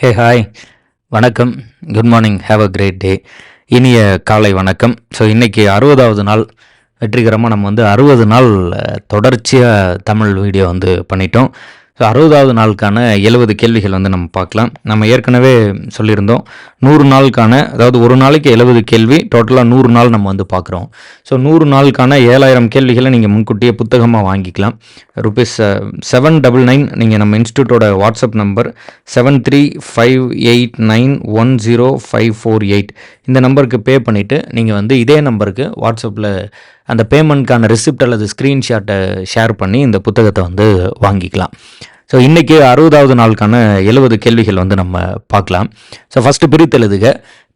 ஹே hi வணக்கம். Good morning have a great day இனிய காலை வணக்கம். ஸோ இன்றைக்கி அறுபதாவது நாள். வெற்றிகரமாக நம்ம வந்து அறுபது நாள் தொடர்ச்சியாக தமிழ் வீடியோ வந்து பண்ணிட்டோம். ஸோ அறுபதாவது நாளுக்கான எழுபது கேள்விகள் வந்து நம்ம பார்க்கலாம். நம்ம ஏற்கனவே சொல்லியிருந்தோம். நூறு நாளுக்கான அதாவது ஒரு நாளைக்கு எழுபது கேள்வி டோட்டலாக நூறு நாள் நம்ம வந்து பார்க்குறோம். ஸோ நூறு நாளுக்கான ஏழாயிரம் கேள்விகளை நீங்கள் முன்கூட்டியே புத்தகமாக வாங்கிக்கலாம். ருபீஸ் செவன் டபுள் நைன் நீங்கள் நம்ம இன்ஸ்டியூட்டோட WhatsApp number seven three five eight nine one zero five four eight இந்த நம்பருக்கு பே பண்ணிவிட்டு நீங்கள் வந்து இதே நம்பருக்கு வாட்ஸ்அப்பில் அந்த பேமெண்ட்க்கான ரிசிப்ட் அல்லது ஸ்க்ரீன்ஷாட்டை ஷேர் பண்ணி இந்த புத்தகத்தை வந்து வாங்கிக்கலாம். ஸோ இன்றைக்கி அறுபதாவது நாளுக்கான எழுபது கேள்விகள் வந்து நம்ம பார்க்கலாம். So first பிரித்தெழுதுக.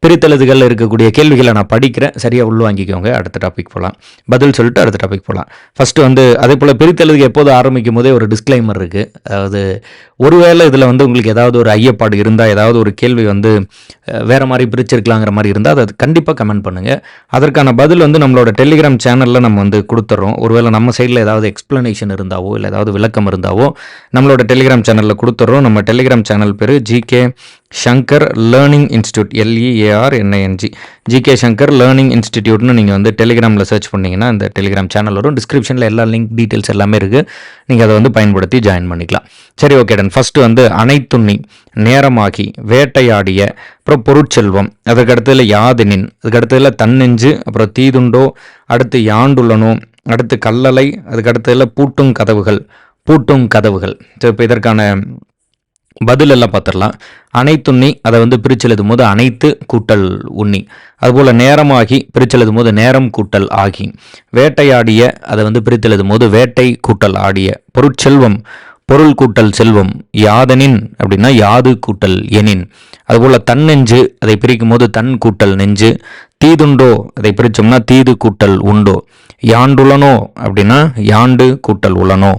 பிரித்தெழுதுகளில் இருக்கக்கூடிய கேள்விகளை நான் படிக்கிறேன். சரியாக உள்வாங்கிக்கோங்க அடுத்த டாபிக் போகலாம் பதில் சொல்லிட்டு அடுத்த டாபிக் போகலாம் ஃபஸ்ட்டு வந்து அதே போல் பிரித்தெழுதுக எப்போது ஆரம்பிக்கும் போதே ஒரு டிஸ்க்ளைமர் இருக்குது அதாவது ஒருவேளை இதில் வந்து உங்களுக்கு ஏதாவது ஒரு ஐயப்பாடு இருந்தால் ஏதாவது ஒரு கேள்வி வந்து வேறு மாதிரி பிரிச்சிருக்கலாங்கிற மாதிரி இருந்தால் அதை கண்டிப்பாக கமெண்ட் பண்ணுங்கள் அதற்கான பதில் வந்து நம்மளோட டெலிகிராம் சேனலில் நம்ம வந்து கொடுத்துட்றோம் ஒருவேளை நம்ம சைடில் ஏதாவது எக்ஸ்ப்ளனேஷன் இருந்தாவோ இல்லை ஏதாவது விளக்கம் இருந்தாவோ நம்மளோட டெலிகிராம் சேனலில் கொடுத்துட்றோம் நம்ம டெலிகிராம் சேனல் பேர் GK Shankar learning institute L E A L E A R N I N G GK Shankar learning இன்ஸ்டிடியூட்னு நீங்கள் வந்து டெலிகிராமில் சர்ச் பண்ணீங்கன்னா இந்த டெலிகிராம் சேனல் வரும். டிஸ்கிரிப்ஷனில் எல்லா லிங்க் டீட்டெயில்ஸ் எல்லாமே இருக்குது நீங்கள் அதை வந்து பயன்படுத்தி ஜாயின் பண்ணிக்கலாம். சரி ஓகே டன் ஃபஸ்ட்டு வந்து அனைத்துண்ணி நேரமாகி வேட்டையாடிய அப்புறம் பொருட்செல்வம் அதுக்கடுத்ததில் அடுத்ததுல யாதெனின் அதுக்கு அடுத்ததுல தன்னெஞ்சு அப்புறம் தீதுண்டோ அடுத்து யாண்டுள்ளனோ அடுத்து கல்லலை அதுக்கு பூட்டும் கதவுகள் பூட்டும் கதவுகள். ஸோ இப்போ இதற்கான பதிலெல்லாம் பார்த்துடலாம். அனைத்துண்ணி அதை வந்து பிரிச்சு எழுதும் போது அனைத்து கூட்டல் உண்ணி. அதுபோல் நேரமாகி பிரிச்சு எழுதும் போது நேரம் கூட்டல் ஆகி. வேட்டையாடிய அதை வந்து பிரித்து எழுதும் போது வேட்டை கூட்டல் ஆடிய. பொருட்செல்வம் பொருள் கூட்டல் செல்வம் யாதெனின் அப்படின்னா யாது கூட்டல் எனின். அதுபோல் தன்னெஞ்சு அதை பிரிக்கும் போது தன் கூட்டல் நெஞ்சு. தீதுண்டோ அதை பிரித்தோம்னா தீது கூட்டல் உண்டோ. யாண்டுளனோ அப்படின்னா யாண்டு கூட்டல் உளனோ.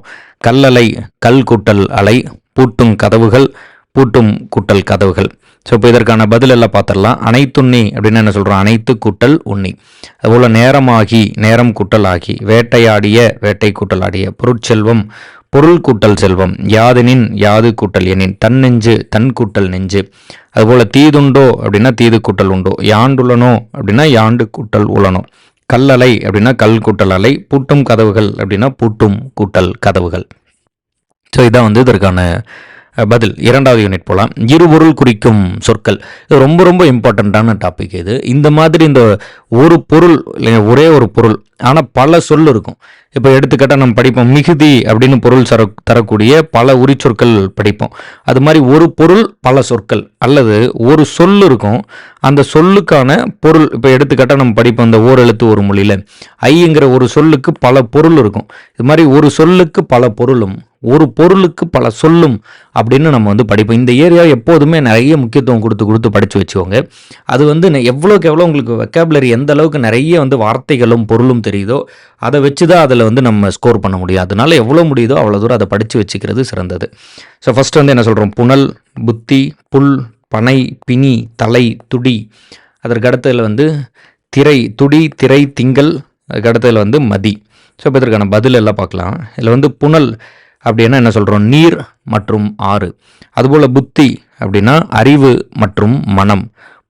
கல்லலை கல் கூட்டல் அலை பூட்டும் கதவுகள் பூட்டும் கூட்டல் கதவுகள். ஸோ இப்போ இதற்கான பதில் எல்லாம் பார்த்துடலாம். அனைத்துண்ணி அப்படின்னு என்ன சொல்கிறோம் அனைத்து கூட்டல் உண்ணி. அதுபோல் நேரமாகி நேரம் கூட்டல் ஆகி வேட்டையாடிய வேட்டை கூட்டல் ஆடிய பொருட்செல்வம் பொருள் கூட்டல் செல்வம் யாதெனின் யாது கூட்டல் எனின் தன்னெஞ்சு தன் கூட்டல் நெஞ்சு. அதுபோல் தீதுண்டோ அப்படின்னா தீது கூட்டல் உண்டோ யாண்டுள்ளனோ அப்படின்னா யாண்டு கூட்டல் உளனோ கல்லலை அப்படின்னா கல் கூட்டல் அலை பூட்டும் கதவுகள் அப்படின்னா பூட்டும் கூட்டல் கதவுகள். ஸோ இதான் வந்து இதற்கான பதில். இரண்டாவது யூனிட் போகலாம் இருபொருள் குறிக்கும் சொற்கள். இது ரொம்ப ரொம்ப இம்பார்ட்டண்ட்டான டாபிக் இது. இந்த மாதிரி இந்த ஒரு பொருள் இல்லைங்க ஒரே ஒரு பொருள் ஆனால் பல சொல் இருக்கும். இப்போ எடுத்துக்கிட்டால் நம்ம படிப்போம் மிகுதி அப்படின்னு பொருள் சர தரக்கூடிய பல உரிச்சொற்கள் படிப்போம். அது மாதிரி ஒரு பொருள் பல சொற்கள் அல்லது ஒரு சொல் இருக்கும். அந்த சொல்லுக்கான பொருள் இப்போ எடுத்துக்கிட்டால் நம்ம படிப்போம் இந்த ஓரெழுத்து ஒரு மொழியில். ஐங்கிற ஒரு சொல்லுக்கு பல பொருள் இருக்கும். இது மாதிரி ஒரு சொல்லுக்கு பல பொருளும். ஒரு பொருளுக்கு பல சொல்லும் அப்படின்னு நம்ம வந்து படிப்போம். இந்த ஏரியா எப்போதுமே நிறைய முக்கியத்துவம் கொடுத்து கொடுத்து படித்து வச்சுக்கோங்க. அது வந்து எவ்வளோக்கு எவ்வளோ உங்களுக்கு வெக்காபுலரி எந்த அளவுக்கு நிறைய வந்து வார்த்தைகளும் பொருளும் தெரியுதோ அதை வச்சு தான் அதில் வந்து நம்ம ஸ்கோர் பண்ண முடியும். அதனால எவ்வளோ முடியுதோ அவ்வளோ தூரம் அதை படித்து வச்சுக்கிறது சிறந்தது. ஸோ ஃபஸ்ட்டு வந்து என்ன சொல்கிறோம் புனல் புத்தி புல் பனை பிணி தலை துடி. அதற்கு அடுத்ததில் வந்து திரை துடி திரை திங்கள். அதுக்கு அடுத்ததில் வந்து மதி. ஸோ இப்போ இதற்கான பதில் எல்லாம் பார்க்கலாம். இதில் வந்து புனல் அப்படின்னா என்ன சொல்கிறோம் நீர் மற்றும் ஆறு. அதுபோல் புத்தி அப்படின்னா அறிவு மற்றும் மனம்.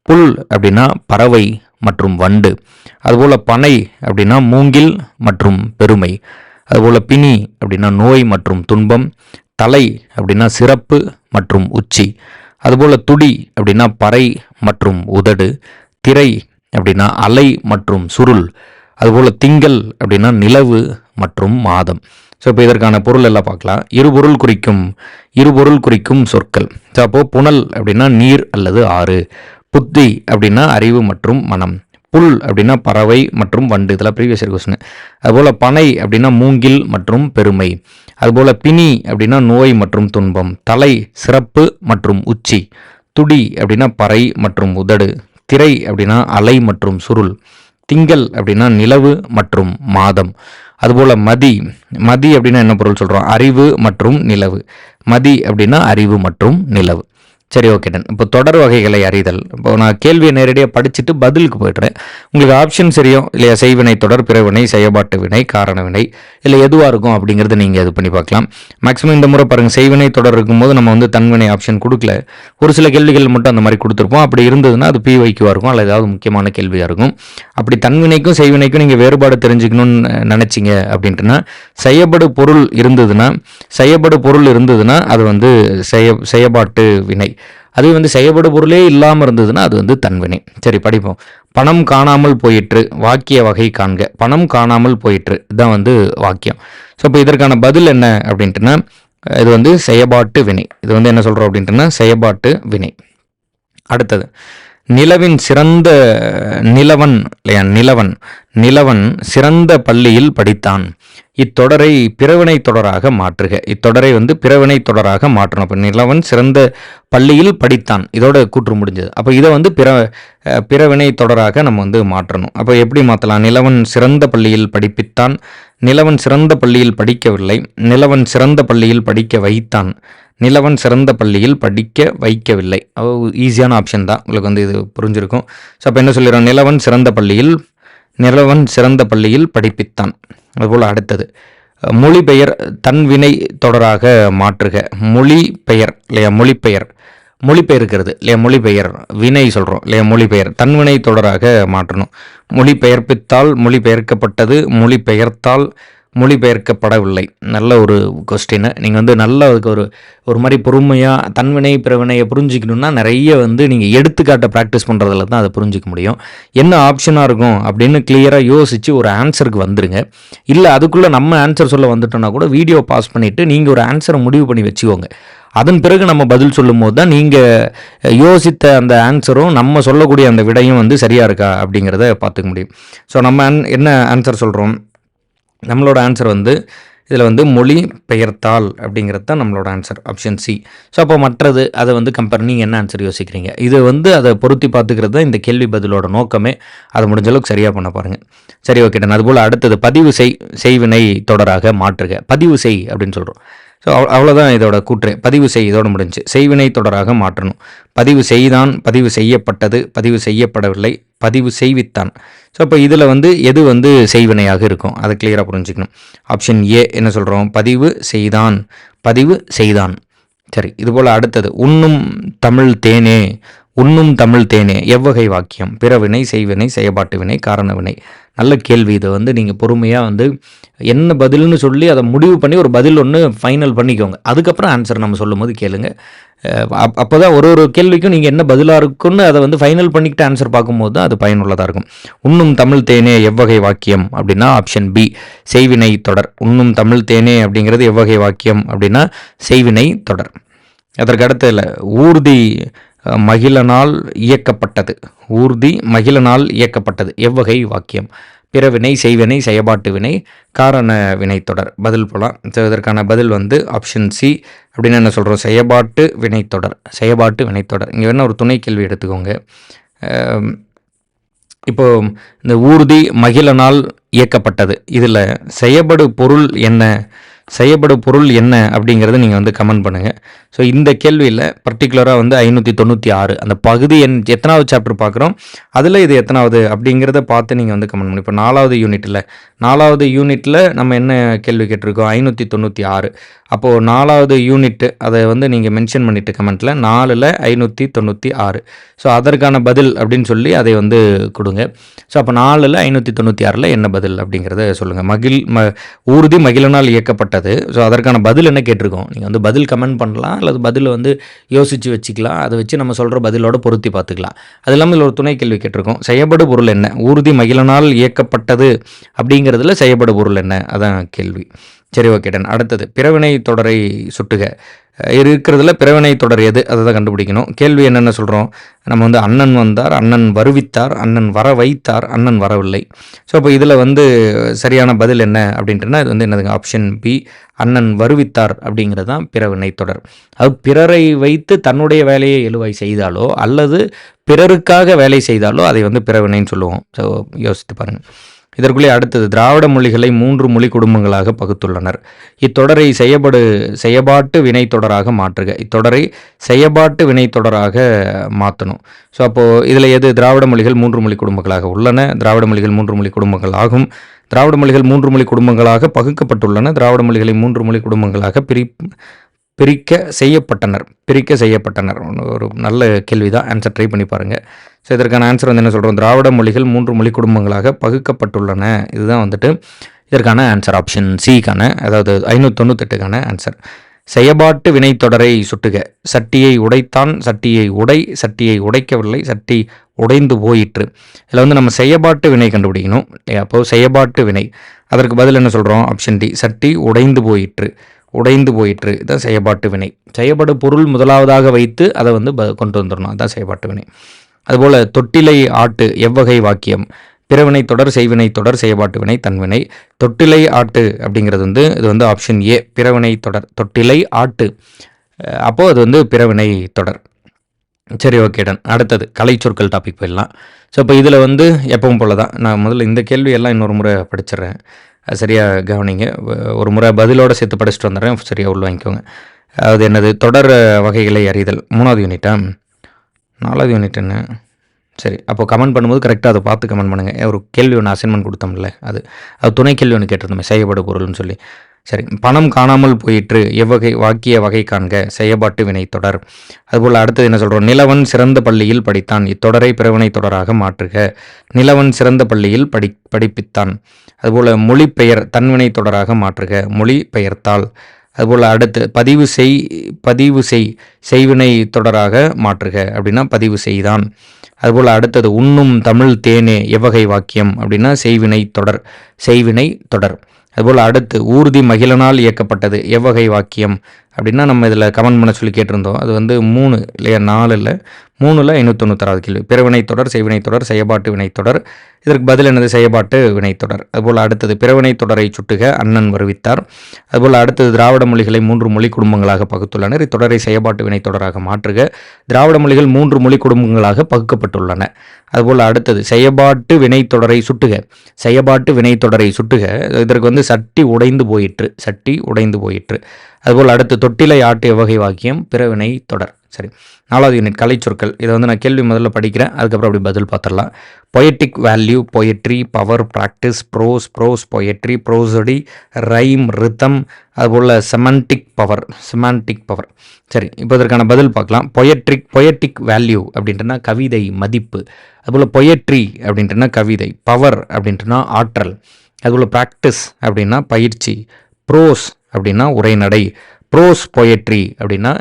புல் அப்படின்னா பறவை மற்றும் வண்டு. அதுபோல் பனை அப்படின்னா மூங்கில் மற்றும் பெருமை. அதுபோல் பிணி அப்படின்னா நோய் மற்றும் துன்பம். தலை அப்படின்னா சிறப்பு மற்றும் உச்சி. அதுபோல் துடி அப்படின்னா பறை மற்றும் உதடு. திரை அப்படின்னா அலை மற்றும் சுருள். அதுபோல் திங்கள் அப்படின்னா நிலவு மற்றும் மாதம். ஸோ இப்போ இதற்கான பொருள் எல்லாம் பார்க்கலாம். இருபொருள் குறிக்கும் இருபொருள் குறிக்கும் சொற்கள். ஸோ அப்போது புனல் அப்படின்னா நீர் அல்லது ஆறு. புத்தி அப்படின்னா அறிவு மற்றும் மனம். புல் அப்படின்னா பறவை மற்றும் வண்டு. இதெல்லாம் ப்ரீவியஸ் இயர் கொஸ்டின் அதுபோல் பனை அப்படின்னா மூங்கில் மற்றும் பெருமை. அதுபோல் பிணி அப்படின்னா நோய் மற்றும் துன்பம். தலை சிறப்பு மற்றும் உச்சி. துடி அப்படின்னா பறை மற்றும் உதடு. திரை அப்படின்னா அலை மற்றும் சுருள். திங்கள் அப்படின்னா நிலவு மற்றும் மாதம். அதுபோல் மதி மதி அப்படின்னா என்ன பொருள் சொல்கிறோம் அறிவு மற்றும் நிலவு. மதி அப்படின்னா அறிவு மற்றும் நிலவு. சரி ஓகே டன் இப்போ தொடர் வகைகளை அறிதல். இப்போ நான் கேள்வியை நேரடியாக படிச்சுட்டு பதிலுக்கு போய்ட்றேன் உங்களுக்கு ஆப்ஷன் சரியும் இல்லையா செய்வினை தொடர் பிறவினை செயல்பாட்டு வினை காரண வினை இல்லை எதுவாக இருக்கும் அப்படிங்கிறத நீங்கள் இது பண்ணி பார்க்கலாம். மேக்ஸிமம் இந்த முறை பாருங்கள் செய்வினை தொடர் இருக்கும்போது நம்ம வந்து தன்வினை ஆப்ஷன் கொடுக்கல. ஒரு சில கேள்விகள் மட்டும் அந்த மாதிரி கொடுத்துருப்போம். அப்படி இருந்ததுன்னா அது பி வைக்குவாக இருக்கும். அல்லது ஏதாவது முக்கியமான கேள்வியாக இருக்கும். அப்படி தன்வினைக்கும் செய்வினைக்கும் நீங்கள் வேறுபாடு தெரிஞ்சுக்கணும்னு நினச்சிங்க அப்படின்ட்டுனா செய்யப்படு பொருள் இருந்ததுன்னா செய்யப்படு பொருள் இருந்ததுன்னா அது வந்து செய்ய செயல்பாட்டு வினை. அது வந்து செய்யப்படு பொருளே இல்லாமல் இருந்ததுன்னா அது வந்து தன்வினை. சரி படிப்போம். பணம் காணாமல் போயிற்று வாக்கிய வகை காண்க. பணம் காணாமல் போயிற்று இதுதான் வந்து வாக்கியம். ஸோ இப்போ இதற்கான பதில் என்ன அப்படின்ட்டுனா இது வந்து செயபாட்டு வினை. இது வந்து என்ன சொல்கிறோம் அப்படின்ட்டுனா செயபாட்டு வினை. அடுத்தது. நிலவின் சிறந்த நிலவன் இல்லையா நிலவன் நிலவன் சிறந்த பள்ளியில் படித்தான். இத்தொடரை பிறவினை தொடராக மாற்றுக. இத்தொடரை வந்து பிறவினை தொடராக மாற்றணும். அப்போ நிலவன் சிறந்த பள்ளியில் படித்தான். இதோட கூற்று முடிஞ்சது. அப்போ இதை வந்து பிற பிறவினை தொடராக நம்ம வந்து மாற்றணும். அப்போ எப்படி மாற்றலாம் நிலவன் சிறந்த பள்ளியில் படிப்பித்தான். நிலவன் சிறந்த பள்ளியில் படிக்கவில்லை. நிலவன் சிறந்த பள்ளியில் படிக்க வைத்தான். நிலவன் சிறந்த பள்ளியில் படிக்க வைக்கவில்லை. ஈஸியான ஆப்ஷன் தான். உங்களுக்கு வந்து இது புரிஞ்சிருக்கும். ஸோ அப்போ என்ன சொல்லிடுறோம்? நிலவன் சிறந்த பள்ளியில் நிலவன் சிறந்த பள்ளியில் படிப்பித்தான். அதுபோல் அடுத்தது. மொழிபெயர் தன்வினை தொடராக மாற்றுக. மொழி பெயர் இல்லையா? மொழிபெயர். மொழிபெயர்க்கிறது இல்லையா? மொழிபெயர். வினை சொல்கிறோம் இல்லையா? மொழிபெயர். தன்வினை தொடராக மாற்றணும். மொழிபெயர்ப்பித்தால் மொழிபெயர்க்கப்பட்டது மொழிபெயர்த்தால் மொழிபெயர்க்கப்படவில்லை. நல்ல ஒரு கொஸ்டின் நீங்கள் வந்து நல்ல அதுக்கு ஒரு ஒரு மாதிரி பொறுமையாக தன்வினை பிறவினையை புரிஞ்சிக்கணுன்னா நிறைய வந்து நீங்கள் எடுத்துக்காட்ட ப்ராக்டிஸ் பண்ணுறதுல தான் அதை புரிஞ்சிக்க முடியும். என்ன ஆப்ஷனாக இருக்கும் அப்படின்னு கிளியராக யோசித்து ஒரு ஆன்சருக்கு வந்துடுங்க இல்லை அதுக்குள்ளே நம்ம ஆன்சர் சொல்ல வந்துட்டோன்னா கூட வீடியோ பாஸ் பண்ணிவிட்டு நீங்கள் ஒரு ஆன்சரை முடிவு பண்ணி வச்சுக்கோங்க. அதன் பிறகு நம்ம பதில் சொல்லும் போது தான் நீங்கள் யோசித்த அந்த ஆன்சரும் நம்ம சொல்லக்கூடிய அந்த விடையும் வந்து சரியாக இருக்கா அப்படிங்கிறத பார்த்துக்க முடியும். ஸோ நம்ம என்ன ஆன்சர் சொல்கிறோம் நம்மளோட ஆன்சர் வந்து இதில் வந்து மொழி பெயர்த்தால் அப்படிங்கிறது தான் நம்மளோட ஆன்சர் ஆப்ஷன் சி ஸோ அப்போ மற்றது அதை வந்து கம்பேர் நீங்கள் என்ன ஆன்சர் யோசிக்கிறீங்க? இது வந்து அதை பொருத்தி பார்த்துக்கிறது தான் இந்த கேள்வி பதிலோட நோக்கமே. அதை முடிஞ்ச அளவுக்கு சரியாக பண்ண பாருங்கள் சரி ஓகே டன் அதுபோல் அடுத்தது பதிவு செய் செய்வினை தொடராக மாற்றுக. பதிவு செய் அப்படின்னு சொல்கிறோம் ஸோ அவ்வளோதான் இதோட கூற்று. பதிவு செய் இதோட முடிஞ்சு. செய்வினை தொடராக மாற்றணும். பதிவு செய்தான் பதிவு செய்யப்பட்டது பதிவு செய்யப்படவில்லை பதிவு செய்வித்தான். ஸோ இப்போ இதில் வந்து எது வந்து செய்வினையாக இருக்கும்? அதை கிளியராக புரிஞ்சுக்கணும். ஆப்ஷன் ஏ என்ன சொல்கிறோம் பதிவு செய்தான். பதிவு செய்தான். சரி இதுபோல் அடுத்தது. உண்ணும் தமிழ் தேனே. உண்ணும் தமிழ் தேனே எவ்வகை வாக்கியம் பிறவினை செய்வினை செயற்பாட்டு வினை காரணவினை. நல்ல கேள்வி இதை. வந்து நீங்கள் பொறுமையாக வந்து என்ன பதில்னு சொல்லி அதை முடிவு பண்ணி ஒரு பதில் ஒன்று ஃபைனல் பண்ணிக்கோங்க. அதுக்கப்புறம் ஆன்சர் நம்ம சொல்லும் போது கேளுங்க அப்போ தான் ஒரு ஒரு கேள்விக்கும் நீங்கள் என்ன பதிலாக இருக்குன்னு அதை வந்து ஃபைனல் பண்ணிக்கிட்டு ஆன்சர் பார்க்கும்போது தான் அது பயனுள்ளதாக இருக்கும். உண்ணும் தமிழ் தேனே எவ்வகை வாக்கியம் அப்படின்னா ஆப்ஷன் பி செய்வினை தொடர். உண்ணும் தமிழ் தேனே அப்படிங்கிறது எவ்வகை வாக்கியம் அப்படின்னா செய்வினை தொடர். அதற்கு ஊர்தி மகிழனால் இயக்கப்பட்டது. ஊர்தி மகிழனால் இயக்கப்பட்டது. எவ்வகை வாக்கியம். பிறவினை செய்வினை செயபாட்டு வினை காரண வினைத்தொடர் பதில் போலாம். ஸோ இதற்கான பதில் வந்து ஆப்ஷன் சி அப்படின்னு என்ன சொல்கிறோம் செயபாட்டு வினைத்தொடர் செயபாட்டு வினைத்தொடர் இங்கே வேணால் ஒரு துணை கேள்வி எடுத்துக்கோங்க. இப்போ இந்த ஊர்தி மகிழனால் இயக்கப்பட்டது. இதில் செயபடு பொருள் என்ன? செய்யப்படும் பொருள் என்ன அப்படிங்கிறத நீங்கள் வந்து கமெண்ட் பண்ணுங்கள் ஸோ இந்த கேள்வியில் பர்டிகுலராக வந்து ஐநூற்றி தொண்ணூற்றி ஆறு அந்த பகுதி என் எத்தனாவது சாப்டர் பார்க்குறோம் அதில் இது எத்தனாவது அப்படிங்கிறத பார்த்து நீங்கள் வந்து கமெண்ட் பண்ணி இப்போ நாலாவது யூனிட்டில் நாலாவது யூனிட்டில் நம்ம என்ன கேள்வி கேட்டிருக்கோம்? ஐநூற்றி தொண்ணூற்றி ஆறு. அப்போது நாலாவது யூனிட்டு அதை வந்து நீங்கள் மென்ஷன் பண்ணிவிட்டு கமெண்ட்டில் நாலில் ஐநூற்றி தொண்ணூற்றி ஆறு. ஸோ அதற்கான பதில் அப்படின்னு சொல்லி அதை வந்து கொடுங்க. ஸோ அப்போ நாலில் ஐநூற்றி தொண்ணூற்றி ஆறில் என்ன பதில் அப்படிங்கிறத சொல்லுங்கள் மகிழ் ம ஊர்தி மகிழனால் இயக்கப்பட்டது ஸோ அதற்கான பதில் என்ன கேட்டிருக்கோம்? நீங்கள் வந்து பதில் கமெண்ட் பண்ணலாம் அல்லது பதில் வந்து யோசித்து வச்சுக்கலாம். அதை வச்சு நம்ம சொல்கிற பதிலோட பொருத்தி பார்த்துக்கலாம். அது இல்லாமல் இதில் ஒரு துணை கேள்வி கேட்டிருக்கோம். செய்யப்படு பொருள் என்ன? ஊர்தி மகிழனால் இயக்கப்பட்டது அப்படிங்கிறதுல செய்யப்படு பொருள் என்ன? அதான் கேள்வி. சரி ஓகே டன் அடுத்தது பிறவினை தொடரை சுட்டுக. இருக்கிறதுல பிறவினை தொடர் எது? அதை தான் கண்டுபிடிக்கணும். கேள்வி என்னென்ன சொல்கிறோம் நம்ம வந்து அண்ணன் வந்தார் அண்ணன் வருவித்தார் அண்ணன் வர வைத்தார் அண்ணன் வரவில்லை. ஸோ இப்போ இதில் வந்து சரியான பதில் என்ன அப்படின்ட்டுனா இது வந்து என்னதுங்க? ஆப்ஷன் பி அண்ணன் வருவித்தார் அப்படிங்கிறது தான் பிறவினை தொடர். அது பிறரை வைத்து தன்னுடைய வேலையை எழுவாய் செய்தாலோ அல்லது பிறருக்காக வேலை செய்தாலோ அதை வந்து பிறவினைன்னு சொல்லுவோம். ஸோ யோசித்து பாருங்கள் இதற்குள்ளே அடுத்தது திராவிட மொழிகளை மூன்று மொழி குடும்பங்களாக பகுத்துள்ளனர். இத்தொடரை செயபடு செயபாட்டு வினை தொடராக மாற்றுக இத்தொடரை செயபாட்டு வினை தொடராக மாற்றணும் ஸோ அப்போது இதில் எது? திராவிட மொழிகள் மூன்று மொழி குடும்பங்களாக உள்ளன. திராவிட மொழிகள் மூன்று மொழி குடும்பங்கள் ஆகும் திராவிட மொழிகள் மூன்று மொழி குடும்பங்களாக பகுக்கப்பட்டுள்ளன. திராவிட மொழிகளை மூன்று மொழி குடும்பங்களாக பிரி பிரிக்க செய்யப்பட்டனர். பிரிக்க செய்யப்பட்டனர். ஒரு நல்ல கேள்வி தான் ஆன்சர் ட்ரை பண்ணி பாருங்கள் ஸோ இதற்கான ஆன்சர் வந்து என்ன சொல்கிறோம் திராவிட மொழிகள் மூன்று மொழி குடும்பங்களாக பகுக்கப்பட்டுள்ளன. இதுதான் வந்துட்டு இதற்கான ஆன்சர் ஆப்ஷன் சிக்கான அதாவது ஐநூற்றி தொண்ணூத்தெட்டுக்கான ஆன்சர் செயபாட்டு வினைத்தொடரை சுட்டுக. சட்டியை உடைத்தான் சட்டியை உடை சட்டியை உடைக்கவில்லை சட்டி உடைந்து போயிற்று. இதில் வந்து நம்ம செயபாட்டு வினை கண்டுபிடிக்கணும். அப்போது செயபாட்டு வினை. அதற்கு பதில் என்ன சொல்கிறோம் ஆப்ஷன் டி சட்டி உடைந்து போயிற்று. உடைந்து போயிற்று. இதான் செயப்பாட்டு வினை. செயப்படு பொருள் முதலாவதாக வைத்து அதை வந்து கொண்டு வந்துடணும் அதுதான் செயப்பாட்டு வினை. அதுபோல் தொட்டிலை ஆட்டு எவ்வகை வாக்கியம். பிறவினை தொடர் செய்வினை தொடர் செயப்பாட்டு வினை தன்வினை தொட்டிலை ஆட்டு அப்படிங்கிறது வந்து இது வந்து ஆப்ஷன் ஏ பிறவினை தொடர். தொட்டிலை ஆட்டு. அப்போது அது வந்து பிறவினை தொடர். சரி ஓகே டன் அடுத்தது கலை சொற்கள் டாபிக் போயிடலாம். ஸோ இப்போ இதில் வந்து எப்பவும் போல தான் நான் முதல்ல இந்த கேள்வி எல்லாம் இன்னொரு முறை படிச்சிடுறேன். சரியாக கவனிங்க. ஒரு முறை பதிலோடு சேர்த்து படிச்சுட்டு வந்துடுறேன். சரியாக உள்ள வாங்கிக்கோங்க. அது என்னது? தொடர் வகைகளை அறிதல். மூணாவது யூனிட்டா? நாலாவது யூனிட் என்ன? சரி அப்போ கமெண்ட் பண்ணும்போது கரெக்டாக அதை பார்த்து கமெண்ட் பண்ணுங்கள் ஒரு கேள்வி ஒன்று அசைன்மெண்ட் கொடுத்தோம்ல அது. அது துணை கேள்வி ஒன்று கேட்டிருந்தோமே செய்யப்படு பொருள்னு சொல்லி. சரி பணம் காணாமல் போயிற்று எவ்வகை வாக்கிய வகை காண்க செயல்பாட்டு வினை தொடர். அதுபோல் அடுத்தது என்ன சொல்கிறோம் நிலவன் சிறந்த பள்ளியில் படித்தான் இத்தொடரை பிறவினை தொடராக மாற்றுக. நிலவன் சிறந்த பள்ளியில் படி படிப்பித்தான். அதுபோல் மொழிப்பெயர் தன்வினை தொடராக மாற்றுக மொழி பெயர்த்தால் அதுபோல் அடுத்து பதிவு செய் பதிவு செய் செய்வினை தொடராக மாற்றுக அப்படின்னா பதிவு செய்தான். அதுபோல் அடுத்தது உண்ணும் தமிழ் தேனே எவ்வகை வாக்கியம் அப்படின்னா செய்வினை தொடர் செய்வினை தொடர். அதுபோல் அடுத்து ஊர்தி மகிழனால் இயக்கப்பட்டது எவ்வகை வாக்கியம் அப்படின்னா நம்ம இதில் கமெண்ட் பண்ண சொல்லி கேட்டிருந்தோம். அது வந்து மூணு இல்லையா நாலு இல்லை? மூணில் ஐநூற்றொண்ணூத்தராவது கேள்வி. பிறவினை தொடர் செய்வினை தொடர் செயபாட்டு வினைத்தொடர் இதற்கு பதில் என்னது? செயபாட்டு வினைத்தொடர் அதுபோல் அடுத்தது பிறவினை தொடரை சுட்டுக அண்ணன் வருவித்தார். அதுபோல் அடுத்தது திராவிட மொழிகளை மூன்று மொழி குடும்பங்களாக பகுத்துள்ளனர். இத்தொடரை செயபாட்டு வினைத்தொடராக மாற்றுக. திராவிட மொழிகள் மூன்று மொழி குடும்பங்களாக பகுக்கப்பட்டுள்ளன. அதுபோல் அடுத்தது செயபாட்டு வினைத்தொடரை சுட்டுக. செயபாட்டு வினைத்தொடரை சுட்டுக. இதற்கு வந்து சட்டி உடைந்து போயிற்று. சட்டி உடைந்து போயிற்று. அதுபோல் அடுத்து தொட்டிலை ஆட்டிய வகை வாக்கியம் பிறவினை தொடர். சரி நாலாவது யூனிட் கலை சொற்கள் இதை வந்து நான் கேள்வி முதல்ல படிக்கிறேன். அதுக்கப்புறம் அப்படி பதில் பார்த்துடலாம். Poetic value poetry power practice prose prose poetry prosody rhyme rhythm அதுபோல் செமண்டிக் பவர் செமான்டிக் பவர் சரி இப்போ இதற்கான பதில் பார்க்கலாம். பொயட்ரிக் பொயட்டிக் வேல்யூ அப்படின்றனா கவிதை மதிப்பு. அதுபோல் பொயட்ரி அப்படின்ட்டுனா கவிதை பவர் அப்படின்றனா ஆற்றல். அதுபோல் ப்ராக்டிஸ் அப்படின்னா பயிற்சி. ப்ரோஸ் அப்படின்னா உரைநடை ப்ரோஸ் பொயட்ரி அப்படின்னா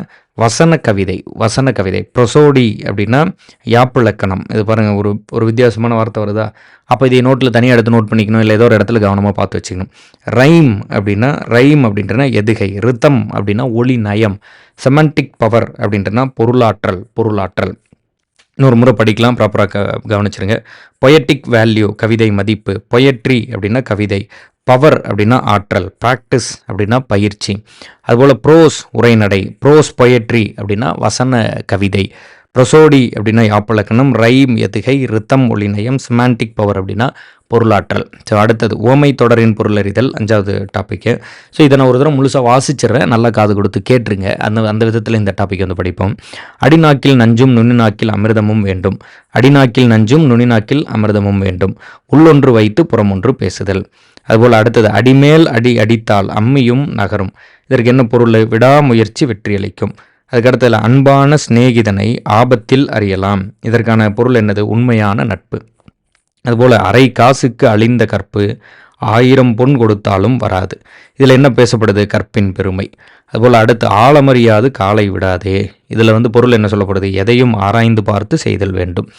வசன கவிதை வசன கவிதை. ப்ரொசோடி அப்படின்னா யாப்பிழக்கணம் இது பாருங்கள் ஒரு ஒரு வித்தியாசமான வார்த்தை வருதா? அப்போ இதை நோட்டில் தனியாக எடுத்து நோட் பண்ணிக்கணும் இல்லை ஏதோ ஒரு இடத்துல கவனமாக பார்த்து வச்சுக்கணும். ரைம் அப்படின்னா ரைம் அப்படின்றனா எதுகை ரித்தம் அப்படின்னா ஒளி நயம். செமண்டிக் பவர் அப்படின்றனா பொருளாற்றல் பொருளாற்றல். இன்னொரு முறை படிக்கலாம் ப்ராப்பராக க கவனிச்சிருங்க. பொயட்டிக் வேல்யூ கவிதை மதிப்பு. பொயட்ரி அப்படின்னா கவிதை. பவர் அப்படின்னா ஆற்றல். ப்ராக்டிஸ் அப்படின்னா பயிற்சி. அதுபோல் ப்ரோஸ் உரைநடை. ப்ரோஸ் பொயட்ரி அப்படின்னா வசன கவிதை. ப்ரொசோடி அப்படின்னா யாப்பழக்கணம் ரைம் எதுகை ரித்தம் ஒளிநயம் சிமாண்டிக் பவர் அப்படின்னா பொருளாற்றல். ஸோ அடுத்தது ஓமை தொடரின் பொருளறிதல் அஞ்சாவது டாப்பிக்கு ஸோ இதை நான் ஒரு தடவை முழுசாக வாசிச்சிடுறேன். நல்லா காது கொடுத்து கேட்டுருங்க. அந்த அந்த விதத்தில் இந்த டாபிக் வந்து படிப்போம். அடிநாக்கில் நஞ்சும் நுண்ணிநாக்கில் அமிர்தமும் வேண்டும். அடிநாக்கில் நஞ்சும் நுனிநாக்கில் அமிர்தமும் வேண்டும். உள்ளொன்று வைத்து புறமொன்று பேசுதல். அதுபோல் அடுத்தது அடிமேல் அடி அடித்தால் அம்மியும் நகரும். இதற்கு என்ன பொருள்? விடாமுயற்சி வெற்றியளிக்கும். அதுக்கடுத்தது அன்பான சிநேகிதனை ஆபத்தில் அறியலாம். இதற்கான பொருள் என்னது? உண்மையான நட்பு. அதுபோல் அரை காசுக்கு அழிந்த கற்பு ஆயிரம் பொன் கொடுத்தாலும் வராது. இதில் என்ன பேசப்படுது? கற்பின் பெருமை. அதுபோல் அடுத்து ஆழமறியாது காலை விடாதே. இதில் வந்து பொருள் என்ன சொல்லப்படுது? எதையும் ஆராய்ந்து பார்த்து செய்தல் வேண்டும்.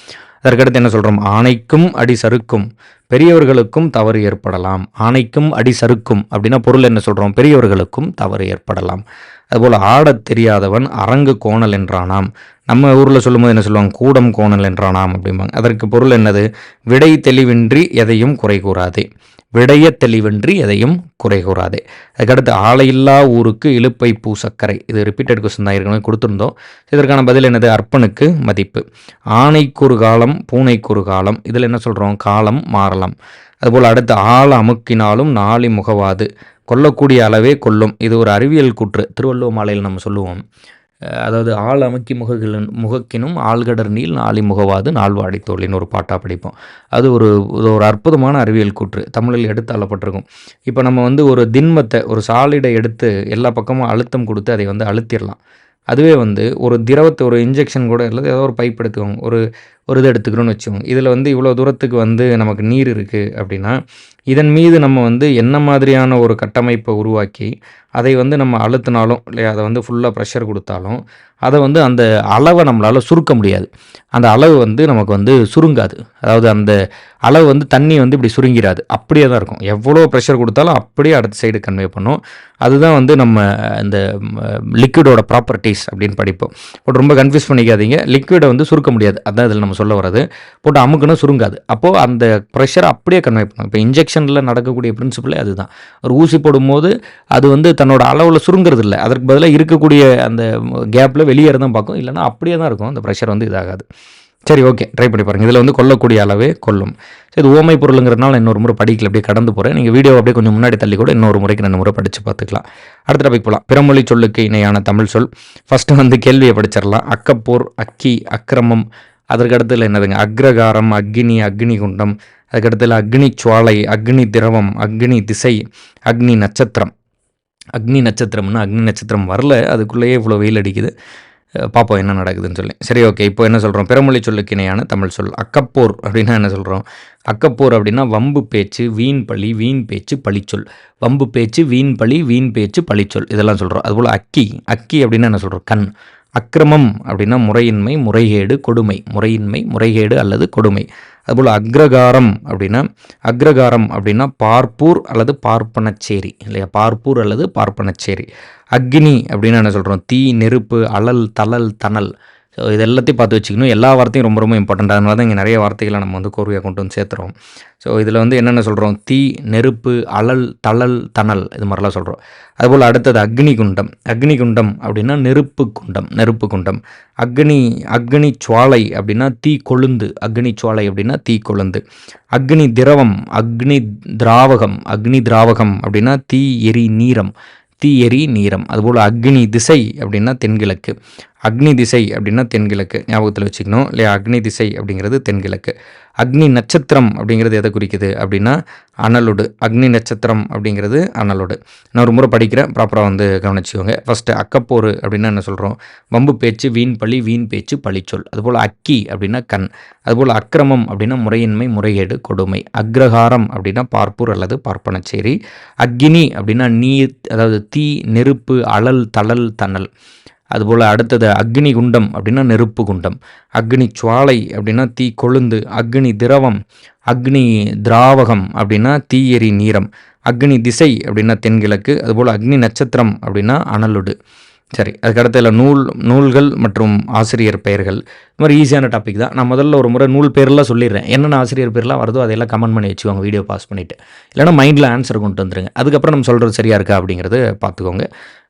அதற்கடுத்து என்ன சொல்கிறோம் ஆணைக்கும் அடி சறுக்கும். பெரியவர்களுக்கும் தவறு ஏற்படலாம். ஆணைக்கும் அடி சறுக்கும் அப்படின்னா பொருள் என்ன சொல்கிறோம் பெரியவர்களுக்கும் தவறு ஏற்படலாம். அதுபோல் ஆடத் தெரியாதவன் அரங்கு கோணல் என்றானாம். நம்ம ஊரில் சொல்லும்போது என்ன சொல்லுவாங்க? கூடம் கோணல் என்றானாம் அப்படிம்பாங்க. அதற்கு பொருள் என்னது? விடை தெளிவின்றி எதையும் குறை கூறாதே. விடைய தெளிவின்றி எதையும் குறை கூறாதே. அதுக்கடுத்து ஆலையில்லா ஊருக்கு இழுப்பை பூ சர்க்கரை இது ரிப்பீட்டட் கொஸ்டின் தான் ஏற்கனவே கொடுத்துருந்தோம். இதற்கான பதில் என்னது? அர்ப்பனுக்கு மதிப்பு. ஆணைக்குறு காலம் பூனைக்குறு காலம். இதில் என்ன சொல்கிறோம் காலம் மாற வரலாம். அதுபோல் அடுத்து ஆள் அமுக்கினாலும் நாளி முகவாது. கொல்லக்கூடிய அளவே கொல்லும். இது ஒரு அறிவியல் கூற்று. திருவள்ளுவ மாலையில் நம்ம சொல்லுவோம். அதாவது ஆள் அமுக்கி முககிலும் முகக்கினும் ஆள்கடர் நீள் நாளி முகவாது நாள்வாடி தோழின்னு ஒரு பாட்டாக படிப்போம். அது ஒரு ஒரு அற்புதமான அறிவியல் கூற்று. தமிழில் எடுத்து அள்ளப்பட்டிருக்கும். இப்போ நம்ம வந்து ஒரு திண்மத்தை ஒரு சாலிடை எடுத்து எல்லா பக்கமும் அழுத்தம் கொடுத்து அதை வந்து அழுத்திடலாம். அதுவே வந்து ஒரு திரவத்தை ஒரு இன்ஜெக்ஷன் கூட இல்லை ஏதோ ஒரு பைப் எடுத்துக்கோங்க. ஒரு ஒரு இது எடுத்துக்கிறோன்னு வச்சுக்கோங்க. இதில் வந்து இவ்வளோ தூரத்துக்கு வந்து நமக்கு நீர் இருக்குது அப்படின்னா இதன் மீது நம்ம வந்து என்ன மாதிரியான ஒரு கட்டமைப்பை உருவாக்கி அதை வந்து நம்ம அழுத்தினாலும் இல்லையா அதை வந்து ஃபுல்லாக ப்ரெஷர் கொடுத்தாலும் அதை வந்து அந்த அளவை நம்மளால் சுருக்க முடியாது. அந்த அளவு வந்து நமக்கு வந்து சுருங்காது. அதாவது அந்த அளவு வந்து தண்ணி வந்து இப்படி சுருங்கிராது அப்படியே தான் இருக்கும். எவ்வளோ ப்ரெஷர் கொடுத்தாலும் அப்படியே அடுத்த சைடு கன்வே பண்ணும். அதுதான் வந்து நம்ம இந்த லிக்விடோட ப்ராப்பர்ட்டிஸ் அப்படின்னு படிப்போம். போட்டு ரொம்ப கன்ஃபியூஸ் பண்ணிக்காதீங்க. லிக்விடை வந்து சுருக்க முடியாது. அதான் இதில் நம்ம சொல்ல வர்றது போட்டு அமுக்குன்னு சுருங்காது. அப்போது அந்த ப்ரெஷர் அப்படியே கன்வே பண்ணும். இப்போ இன்ஜெக்ஷனில் நடக்கக்கூடிய பிரின்சிபலே அதுதான். ஒரு ஊசி போடும்போது அது வந்து தன்னோட அளவில் சுருங்கிறது இல்லை அதற்கு பதிலாக இருக்கக்கூடிய அந்த கேப்பில் வெளியேற தான் பார்க்கும். இல்லைன்னா அப்படியே தான் இருக்கும். அந்த ப்ரெஷர் வந்து இதாகாது. சரி ஓகே ட்ரை பண்ணி பாருங்கள் இதில் வந்து கொல்லக்கூடிய அளவே கொல்லும். சரி இது ஓமை பொருளுங்கிறதுனால இன்னொரு முறை படிக்கல. அப்படியே கடந்து போகிறேன் நீங்கள் வீடியோ அப்படியே கொஞ்சம் முன்னாடி தள்ளி கூட இன்னொரு முறைக்கு ரெண்டு முறை படித்து பார்த்துக்கலாம். அடுத்த டாபிக் போகலாம் பிறமொழி சொல்லுக்கு இணையான தமிழ் சொல். ஃபஸ்ட்டு வந்து கேள்வியை படிச்சிடலாம். அக்கப்போர் அக்கி அக்கிரமம் அதற்கு என்னதுங்க? அக்ரகாரம் அக்னி அக்னி குண்டம் அதுக்கடுத்தில் அக்னி சுவாலை அக்னி திரவம் அக்னி திசை அக்னி நட்சத்திரம். அக்னி நட்சத்திரம்னா அக்னி நட்சத்திரம் வரல அதுக்குள்ளேயே இவ்வளோ வெயில் அடிக்குது. பார்ப்போம் என்ன நடக்குதுன்னு சொல்லி. சரி ஓகே இப்போ என்ன சொல்கிறோம் பிறமொழி சொல்லுக்கு இணையான தமிழ் சொல் அக்கப்போர் அப்படின்னா என்ன சொல்கிறோம் அக்கப்போர் அப்படின்னா வம்பு பேச்சு வீண் பழி வீண் பேச்சு பழிச்சொல். வம்பு பேச்சு வீண் பழி வீண் பேச்சு பழிச்சொல். இதெல்லாம் சொல்கிறோம் அதுபோல் அக்கி அக்கி அப்படின்னா என்ன சொல்கிறோம் கண். அக்கிரமம் அப்படின்னா முறையின்மை முறைகேடு கொடுமை. முறையின்மை முறைகேடு அல்லது கொடுமை. அதுபோல் அக்ரகாரம் அப்படின்னா அக்ரகாரம் அப்படின்னா பார்ப்பூர் அல்லது பார்ப்பனச்சேரி இல்லையா? பார்ப்பூர் அல்லது பார்ப்பனச்சேரி. அக்னி அப்படின்னு என்ன சொல்கிறோம் தீ நெருப்பு அலல் தளல் தணல். ஸோ இது எல்லாத்தையும் பார்த்து வச்சுக்கணும். எல்லா வார்த்தையும் ரொம்ப ரொம்ப இம்பார்ட்டண்ட் அதனால தான் இங்கே நிறைய வார்த்தைகளை நம்ம வந்து கோர்வையாக கொண்டு வந்து சேர்த்துறோம். ஸோ இதில் வந்து என்னென்ன சொல்கிறோம் தீ நெருப்பு அலல் தளல் தணல் இது மாதிரிலாம் சொல்கிறோம் அதுபோல் அடுத்தது அக்னி குண்டம். அக்னி குண்டம் அப்படின்னா நெருப்பு குண்டம் நெருப்பு குண்டம். அக்னி அக்னி சுவாலை அப்படின்னா தீ கொழுந்து. அக்னி சுவாலை அப்படின்னா தீ கொழுந்து. அக்னி திரவம் அக்னி திராவகம் அக்னி திராவகம் அப்படின்னா தீ எரி நீரம். தீ எரி நீரம். அதுபோல் அக்னி திசை அப்படின்னா தென்கிழக்கு. அக்னி திசை அப்படின்னா தென்கிழக்கு ஞாபகத்தில் வச்சுக்கணும். இல்லையா? அக்னி திசை அப்படிங்கிறது தென்கிழக்கு. அக்னி நட்சத்திரம் அப்படிங்கிறது எதை குறிக்குது அப்படின்னா அனலுடு. அக்னி நட்சத்திரம் அப்படிங்கிறது அனலுடு. நான் ஒரு முறை படிக்கிறேன் ப்ராப்பராக வந்து கவனிச்சுக்கோங்க. ஃபஸ்ட்டு அக்கப்போர் அப்படின்னா என்ன சொல்கிறோம் வம்பு பேச்சு வீண் பழி வீண் பேச்சு பழிச்சொல். அதுபோல் அக்கி அப்படின்னா கண். அதுபோல் அக்கிரமம் அப்படின்னா முறையின்மை முறையீடு கொடுமை. அக்ரஹாரம் அப்படின்னா பார்ப்பூர் அல்லது பார்ப்பனச்சேரி. அக்னி அப்படின்னா நீர் அதாவது தீ நெருப்பு அழல் தளல் தணல். அதுபோல் அடுத்தது அக்னி குண்டம் அப்படின்னா நெருப்பு குண்டம். அக்னி சுவாலை அப்படின்னா தீ கொழுந்து அக்னி திரவம் அக்னி திராவகம் அப்படின்னா தீயெரி நீரம் அக்னி திசை அப்படின்னா தென்கிழக்கு அதுபோல் அக்னி நட்சத்திரம் அப்படின்னா அனலுடு. சரி அதுக்கடுத்தல நூல் நூல்கள் மற்றும் ஆசிரியர் பெயர்கள். இது மாதிரி ஈஸியான டாபிக் தான். நான் முதல்ல ஒரு முறை நூல் பேர்லாம் சொல்லிடுறேன். என்னென்ன ஆசிரியர் பேர்லாம் வருதோ அதையெல்லாம் கமெண்ட் பண்ணி வச்சுக்கோங்க வீடியோ பாஸ் பண்ணிவிட்டு இல்லைனா மைண்டில் ஆன்சர் கொண்டு வந்துருங்க. அதுக்கப்புறம் நம்ம சொல்கிறது சரியாக இருக்கா அப்படிங்கிறது பார்த்துக்கோங்க.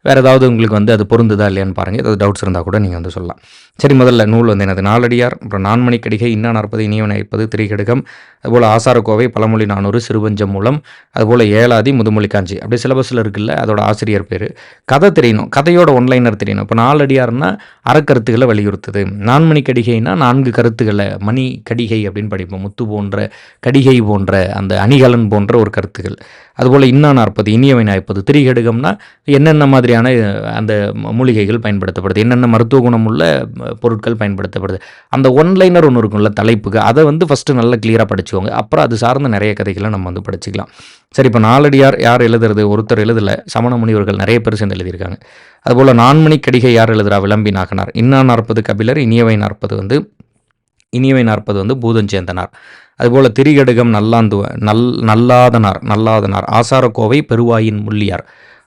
வேறு ஏதாவது உங்களுக்கு வந்து அது பொருந்துதா இல்லையான்னு பாருங்கள் ஏதாவது டவுட்ஸ் இருந்தால் கூட நீங்கள் வந்து சொல்லலாம். சரி முதல்ல நூல் வந்து எனது நாலடியார் அப்புறம் நான்மணி கடிகை இன்னா நாற்பது இனியவன் ஐப்பது திரிகடுகம் அதுபோல் ஆசாரக்கோவை பழமொழி நானூறு சிறுபஞ்சம் மூலம் அதுபோல் ஏழாதி முதுமொழி காஞ்சி. அப்படியே சிலபஸில் இருக்குல்ல அதோட ஆசிரியர் பேர். கதை தெரியணும். கதையோட ஒன்லைனர் தெரியணும். இப்போ நாலடியார்னா அறக்கருத்துக்களை வலியுறுத்துது. நான்மணி கடிகைனா நான்கு கருத்துக்களை மணி கடிகை அப்படின்னு படிப்போம். முத்து போன்ற கடிகை போன்ற அந்த அணிகலன் போன்ற ஒரு கருத்துக்கள். அதுபோல் இன்னா நாற்பது இனியவை நாற்பது திரிகடுகம்னா என்னென்ன மாதிரியான அந்த மூலிகைகள் பயன்படுத்தப்படுது? என்னென்ன மருத்துவ குணம் உள்ள பொருட்கள் பயன்படுத்தப்படுது? அந்த ஒன்லைனர் ஒன்று இருக்கும்ல தலைப்புக்கு. அதை வந்து ஃபஸ்ட்டு நல்லா கிளியராக படிச்சுக்கோங்க. அப்புறம் அது சார்ந்த நிறைய கதைகளை நம்ம வந்து படிச்சுக்கலாம். சரி இப்போ நாலடியார் யார் எழுதுறது? ஒருத்தர் எழுதலை. சமண முனிவர்கள் நிறைய பேர் சேர்ந்து எழுதியிருக்காங்க. அதுபோல் நான்மணி கடிகை யார் எழுதுறா? விளம்பி நாகனார். இன்னா நாற்பது கபிலர் இனியவை நாற்பது. வந்து இனியவை நாற்பது வந்து பூதஞ்சேந்தனார் அதுபோல் திரிகடுகம் நல்லாந்து நல் நல்லாதனார் நல்லாதனார். ஆசாரக்கோவை பெருவாயின் முள்ளியார்.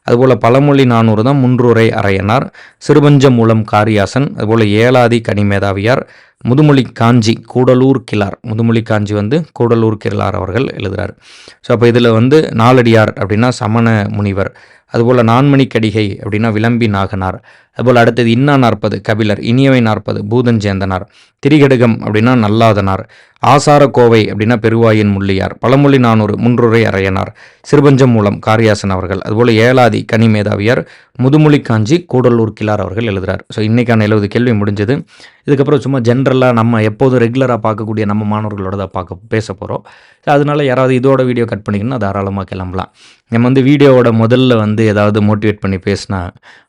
அதுபோல் பழமொழி நானூறு தான் முன்றுரை அரையனார் சிறுபஞ்ச மூலம் காரியாசன் அதுபோல் ஏலாதி கனிமேதாவியார் முதுமொழி காஞ்சி கூடலூர் கிளார். முதுமொழி காஞ்சி வந்து கூடலூர் கிளார் அவர்கள் எழுதுகிறார் ஸோ அப்போ இதில் வந்து நாலடியார் அப்படின்னா சமண முனிவர். அதுபோல் நான்மணிக்கடிகை அப்படின்னா விளம்பி நாகனார். அதுபோல் அடுத்தது இன்னா நாற்பது கபிலர் இனியவை நாற்பது பூதஞ்சேந்தனார் திரிகடுகம் அப்படின்னா நல்லாதனார். ஆசார கோவை அப்படின்னா பெருவாயின் முள்ளியார். பழமொழி நானூறு முன்றுரை அறையனார் சிறுபஞ்சம் மூலம் காரியாசன் அவர்கள். அதுபோல் ஏலாதி கனிமேதாவியார் முதுமொழி காஞ்சி கூடலூர் கிளார் அவர்கள் எழுதுறார். ஸோ இன்றைக்கான எழுபது கேள்வி முடிஞ்சது. இதுக்கப்புறம் சும்மா ஜென்ரலாக நம்ம எப்போதும் ரெகுலராக பார்க்கக்கூடிய நம்ம மாணவர்களோட தான் பார்க்க பேச போகிறோம் அதனால் யாராவது இதோட வீடியோ கட் பண்ணிக்கணும்னா தாராளமாக கிளம்பலாம். நம்ம வந்து வீடியோவோட முதல்ல வந்து ஏதாவது மோட்டிவேட் பண்ணி பேசினா